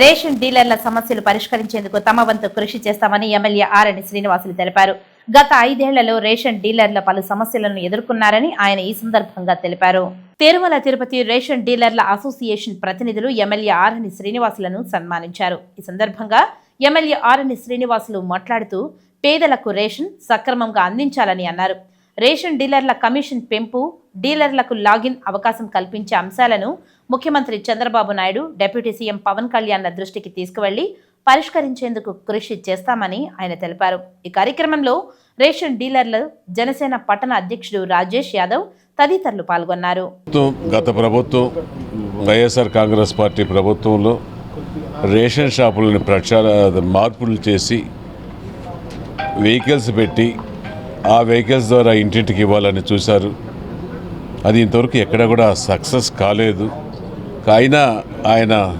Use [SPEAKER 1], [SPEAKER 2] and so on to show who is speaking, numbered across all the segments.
[SPEAKER 1] Ration డీలర్ల సమస్యలు పరిష్కరించేందుకు తమ వంతు కృషి చేస్తామని ఎమ్మెల్యే ఆరణి శ్రీనివాసులు తెలిపారు. గత ఐదేళ్ళలో రేషన్ డీలర్ల పలు సమస్యలను ఎదుర్కొన్నారని ఆయన ఈ సందర్భంగా తెలిపారు. తిరుమల తిరుపతి రేషన్ డీలర్ల అసోసియేషన్ ప్రతినిధులు ఎమ్మెల్యే ఆరణి శ్రీనివాసులను సన్మానించారు. ఈ సందర్భంగా ఎమ్మెల్యే ఆరణి శ్రీనివాసులు మాట్లాడుతూ పేదలకు రేషన్ సక్రమంగా అందించాలని అన్నారు. రేషన్ డీలర్ల కమిషన్ పెంపు డీలర్లకు లాగిన్ అవకాశం కల్పించే అంశాలను ముఖ్యమంత్రి చంద్రబాబు నాయుడు డిప్యూటీ సీఎం పవన్ కళ్యాణ్ల దృష్టికి తీసుకువెళ్ళి పరిష్కరించేందుకు కృషి చేస్తామని ఆయన తెలిపారు. ఈ కార్యక్రమంలో రేషన్ డీలర్లు జనసేన పట్టణ అధ్యక్షుడు రాజేష్ యాదవ్ తదితరులు పాల్గొన్నారు.
[SPEAKER 2] గత ప్రభుత్వం వైఎస్ఆర్ కాంగ్రెస్ పార్టీ ప్రభుత్వంలో రేషన్ షాపులను ప్రచార మార్పులు చేసి వెహికల్స్ పెట్టి ఆ వెహికల్స్ ద్వారా ఇంటింటికి ఇవ్వాలని చూశారు. అది ఇంతవరకు ఎక్కడ కూడా సక్సెస్ కాలేదు. అయినా ఆయన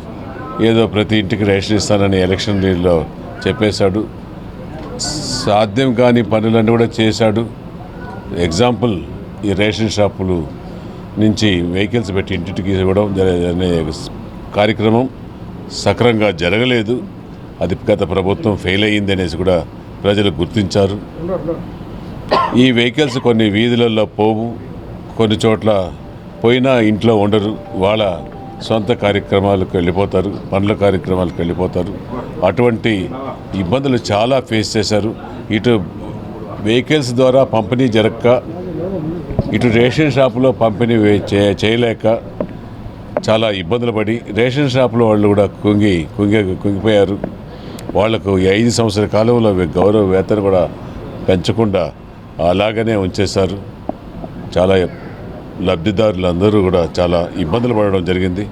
[SPEAKER 2] ఏదో ప్రతి ఇంటికి రేషన్ ఇస్తానని ఎలక్షన్ లీడ్లో చెప్పేశాడు. సాధ్యం కాని పనులన్నీ కూడా చేశాడు. ఎగ్జాంపుల్ ఈ రేషన్ షాపులు నుంచి వెహికల్స్ పెట్టి ఇంటింటికి ఇవ్వడం జర- అనే కార్యక్రమం సక్రంగా జరగలేదు. అది గత ప్రభుత్వం ఫెయిల్ అయ్యింది అనేసి కూడా ప్రజలు గుర్తించారు. ఈ వెహికల్స్ కొన్ని వీధులలో పోవు. కొన్ని చోట్ల పోయినా ఇంట్లో ఉండరు. వాళ్ళ సొంత కార్యక్రమాలకు వెళ్ళిపోతారు పనుల కార్యక్రమాలకు వెళ్ళిపోతారు. అటువంటి ఇబ్బందులు చాలా ఫేస్ చేశారు. ఇటు వెహికల్స్ ద్వారా పంపిణీ జరగక ఇటు రేషన్ షాపులో పంపిణీ చే- చేయలేక చాలా ఇబ్బందులు పడి రేషన్ షాపులో వాళ్ళు కూడా కుంగి కుంగి కుంగిపోయారు. వాళ్ళకు ఐదు సంవత్సరాల కాలంలో గౌరవ వేతన కూడా పెంచకుండా అలాగనే ఉంచేశారు. చాలా లబ్ధిదారులు అందరూ కూడా చాలా ఇబ్బందులు పడడం జరిగింది.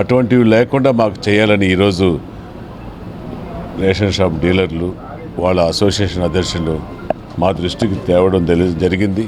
[SPEAKER 2] అటువంటివి లేకుండా మాకు చేయాలని ఈరోజు రేషన్ షాప్ డీలర్లు వాళ్ళ అసోసియేషన్ అధ్యక్షులు మా దృష్టికి తేవడం తెలి జరిగింది.